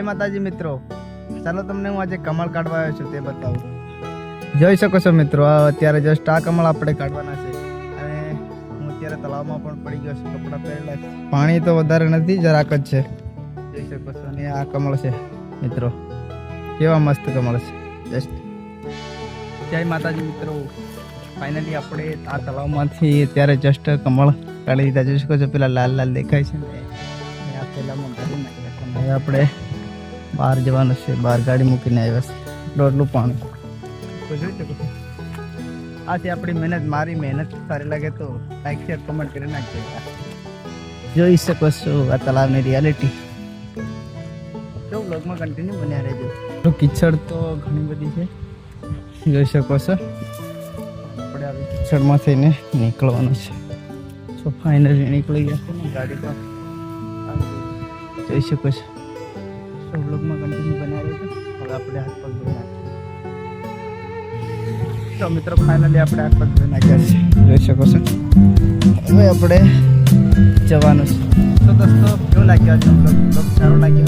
માતાજી મિત્રો. ચાલો તમને હું આજે કમળ કાઢવા આવ્યો છું તે બતાવું. જોઈ શકો છો મિત્રો અત્યારે જસ્ટ આ કમળ આપણે કાઢવાના છે. અને હું અત્યારે તળાવમાં પણ પડી ગયો છું, કપડાં પહેરેલા પાણી તો વધારે નથી, જરાક જ છે. જોઈ શકો છો, અને આ કમળ છે, મિત્રો. કેવા મસ્ત કમળ છે. જસ્ટ જય માતાજી મિત્રો. ફાઇનલી આપણે આ તળાવમાંથી અત્યારે જસ્ટ કમળ કાઢી દીધા. જોઈ શકો છો, પેલા લાલ લાલ દેખાય છે ને. આ હવે આપણે બહાર જવાનું છે બહાર ગાડી મૂકીને આવ્યા છે એટલું પાણી. તો જોઈ શકો છો આ છે આપણી મહેનત મારી મહેનત સારી લાગે તો લાઈક શેર કમેન્ટ કરી નાખજો. જોઈ શકો છો આ તલાવની રિયાલિટી જો બ્લોગમાં કન્ટિન્યુ બન્યા રહેજો. તો કિચડ તો ઘણી બધી છે. જોઈ શકો છો. આપણે આવી કિચડમાં થઈને નીકળવાનું છે. સો ફાઇનલી નીકળી ગયા. ગાડી પર. જોઈ શકો છો. બ્લોગમાં કન્ટિન્યુ બન્યા રહેજો હવે આપણે હાથ પગ ધોઈ નાખીએ. તો મિત્રો ફાઇનલી આપણે હાથ પગ ધોઈ નાખ્યા છે. જોઈ શકો છો? હવે આપણે જવાનું છે. તો દોસ્તો, કેવું લાગ્યો આજનો બ્લોગ બ્લોગ સારો લાગ્યો?